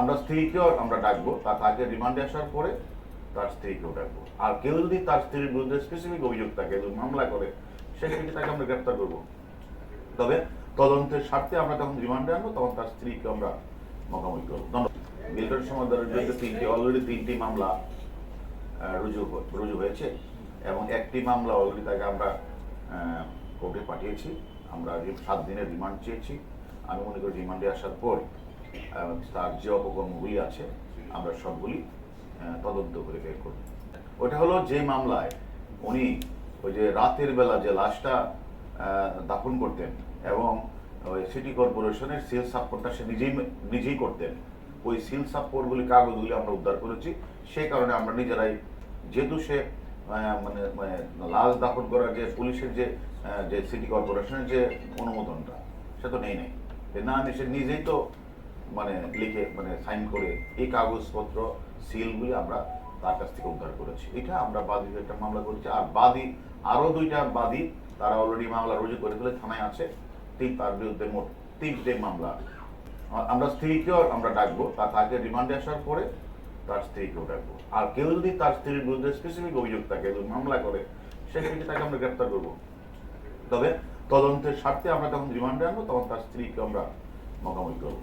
আমরা স্ত্রীকেও আমরা ডাকবো, তার তাকে রিমান্ডে আসার পরে তার স্ত্রীকেও ডাকবো। আর কেউ যদি তার স্ত্রীর বিরুদ্ধে স্পেসিফিক অভিযোগ থাকে যদি মামলা করে সেক্ষেত্রে তাকে আমরা গ্রেপ্তার করব। তবে তদন্তের স্বার্থে আমরা যখন রিমান্ডে আনব, তখন তার স্ত্রীকে আমরা মোকাবিলা করব। ধন্যবাদ। সমাদারের বিরুদ্ধে তিনটি অলরেডি তিনটি মামলা রুজু রুজু হয়েছে এবং একটি মামলা অলরেডি তাকে আমরা কোর্টে পাঠিয়েছি। আমরা সাত দিনের রিমান্ড চেয়েছি। আমি মনে করি রিমান্ডে আসার পর তার যে অপকর্মগুলি আছে, আমরা সবগুলি তদন্ত করে বের করব। ওটা হলো যে মামলায় উনি ওই যে রাতের বেলা যে লাশটা দাফন করতেন এবং ওই সিটি কর্পোরেশনের সেল সাপোর্টটা সে নিজেই নিজেই করতেন। ওই সিল সাপোর্টগুলি কাগজগুলি আমরা উদ্ধার করেছি। সেই কারণে আমরা নিজেরাই, যেহেতু সে মানে মানে লাশ দাফন করার যে পুলিশের যে যে সিটি কর্পোরেশনের যে অনুমোদনটা, সে তো নেই নেই। না সে নিজেই তো মানে লিখে মানে সাইন করে এই কাগজপত্র সিলগুলি আমরা তার কাছ থেকে উদ্ধার করেছি। এটা আমরা বাদী একটা মামলা করেছি। আর বাদী আরও দুইটা বাদী তারা অলরেডি মামলা রুজু করে ফেলে, থানায় আছে। তিন তার বিরুদ্ধে মোট তিনটে মামলা। আমরা স্ত্রীকেও আমরা ডাকবো তা তাকে রিমান্ডে আসার পরে তার স্ত্রীকেও ডাকবো। আর কেউ যদি তার স্ত্রীর বিরুদ্ধে স্পেসিফিক অভিযোগ থাকে, যদি মামলা করে, সেক্ষেত্রে তাকে আমরা গ্রেপ্তার করব। তবে তদন্তের স্বার্থে আমরা তখন রিমান্ডে আনব, তখন তার স্ত্রীকে আমরা মোকাবিলা করব।